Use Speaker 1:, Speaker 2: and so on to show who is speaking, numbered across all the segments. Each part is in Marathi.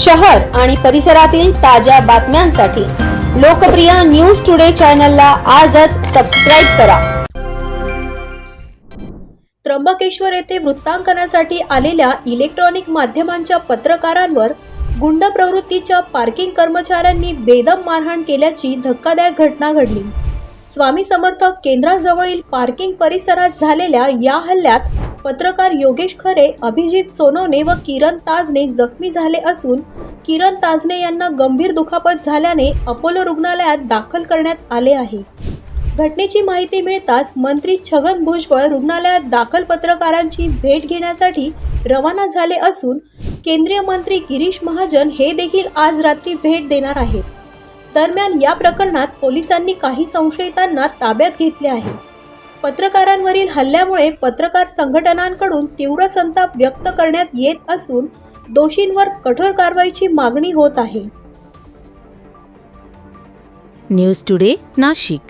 Speaker 1: शहर आणि परिसरातील ताज्या बातम्यांसाठी लोकप्रिय न्यूज टुडे चॅनलला आजच सबस्क्राईब करा.
Speaker 2: त्र्यंबकेश्वर येथे वृत्तांकनासाठी आलेल्या इलेक्ट्रॉनिक माध्यमांच्या पत्रकारांवर गुंड प्रवृत्तीच्या पार्किंग कर्मचाऱ्यांनी बेदम मारहाण केल्याची धक्कादायक घटना घडली. स्वामी समर्थक केंद्राजवळील पार्किंग परिसरात झालेल्या या हल्ल्यात पत्रकार योगेश खरे अभिजित सोनवणे व किरण ताजने जखमी झाले असून किरण ताजने यांना गंभीर दुखापत झाल्याने अपोलो रुग्णालयात दाखल करण्यात आले आहे. घटनेची माहिती मिळताच मंत्री छगन भुजबळ रुग्णालयात दाखल पत्रकारांची भेट घेण्यासाठी रवाना झाले असून केंद्रीय मंत्री गिरीश महाजन हे देखील आज रात्री भेट देणार आहेत. दरम्यान या प्रकरणात पोलिसांनी काही संशयितांना ताब्यात घेतले आहे. पत्रकारांवरील हल्ल्यामुळे पत्रकार संघटनांकडून तीव्र संताप व्यक्त करण्यात येत असून दोषींवर कठोर कारवाईची मागणी होत आहे.
Speaker 3: News today Nashik.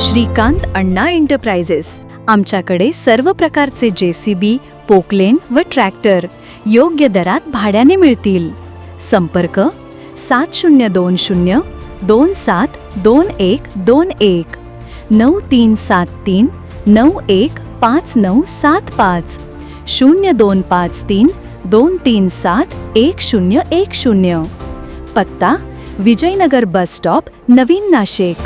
Speaker 3: Shrikant Anna enterprises आमच्याकडे सर्व प्रकारचे जे सी बी पोकलेन व ट्रॅक्टर. योग्य दरात भाड्याने मिळतील. संपर्क सात शून्य दोन शून्य दोन सात दोन एक दोन एक. नऊ तीन सात तीन नऊ एक पाच नऊ सात पाच. शून्य दोन पाच तीन दोन तीन सात एक शून्य एक शून्य. पत्ता विजयनगर बस स्टॉप नवीन नाशिक.